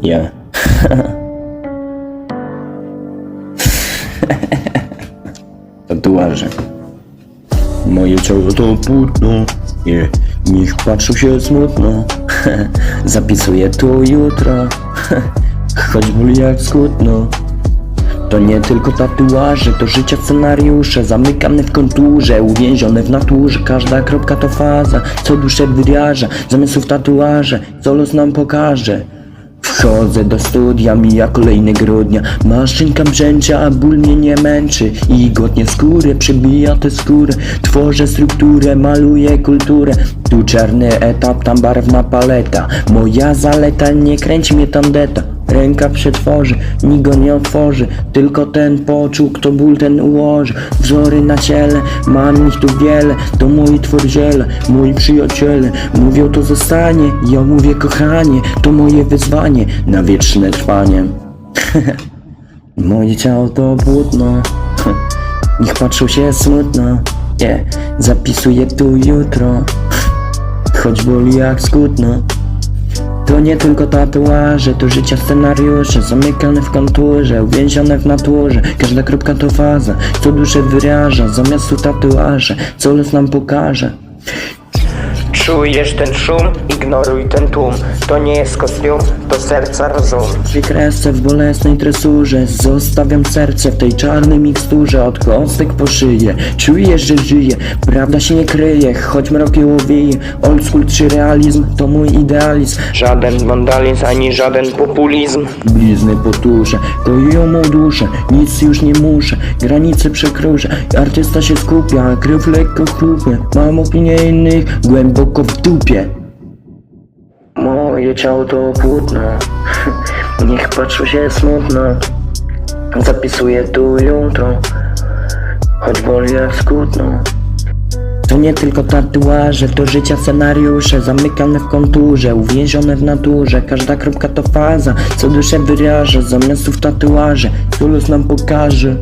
Ja. Tatuaże. Moje ciało to płótno. Nie, niech patrzą się smutno. Zapisuję tu jutro. Choć boli jak skutno. To nie tylko tatuaże, to życia scenariusze Zamykane w konturze, uwięzione w naturze Każda kropka to faza, co duszę wyraża Zamysłów tatuaże, co los nam pokaże Wchodzę do studia, mija kolejne grudnia. Maszynka brzęczy, a ból mnie nie męczy. I godnie skórę, przebija tę skórę. Tworzę strukturę, maluję kulturę. Tu czarny etap, tam barwna paleta. Moja zaleta, nie kręci mnie tandeta Ręka przetworzy, nikt go nie otworzy Tylko ten poczuł, kto ból ten ułoży. Wzory na ciele, mam ich tu wiele To moi tworziele, moi przyjaciele. Mówią to zostanie, ja mówię kochanie To moje wyzwanie na wieczne trwanie. Moje ciało to płótno Niech patrzą się smutno. Yeah. Zapisuję tu jutro Choć boli jak skutno to nie tylko tatuaże, to życia scenariusze Zamykane w konturze, uwięzione w naturze Każda kropka to faza, co duszę wyraża Zamiast tu tatuaże, co los nam pokaże Czujesz ten szum? Ignoruj ten tłum. To nie jest kostium, to serca rozum. Wykresę w bolesnej tresurze. Zostawiam serce w tej czarnej miksturze. Od kostek po szyję. Czuję, że żyję, prawda się nie kryje. Choć mrok ją łowieje Old school czy realizm, to mój idealizm. Żaden wandalizm, ani żaden populizm. Blizny potuszę, kojują mą duszę. Nic już nie muszę, granice przekroczę Artysta się skupia, krew lekko chrupie. Mam opinię innych, głęboko w dupie. Moje ciało to płótno. Niech patrzą się smutno. Zapisuję tu jutro Choć boli jak skutno. To nie tylko tatuaże, to życia scenariusze Zamykane w konturze, uwięzione w naturze. Każda kropka to faza, co duszę wyraża Zamiast w tatuaże, co los nam pokaże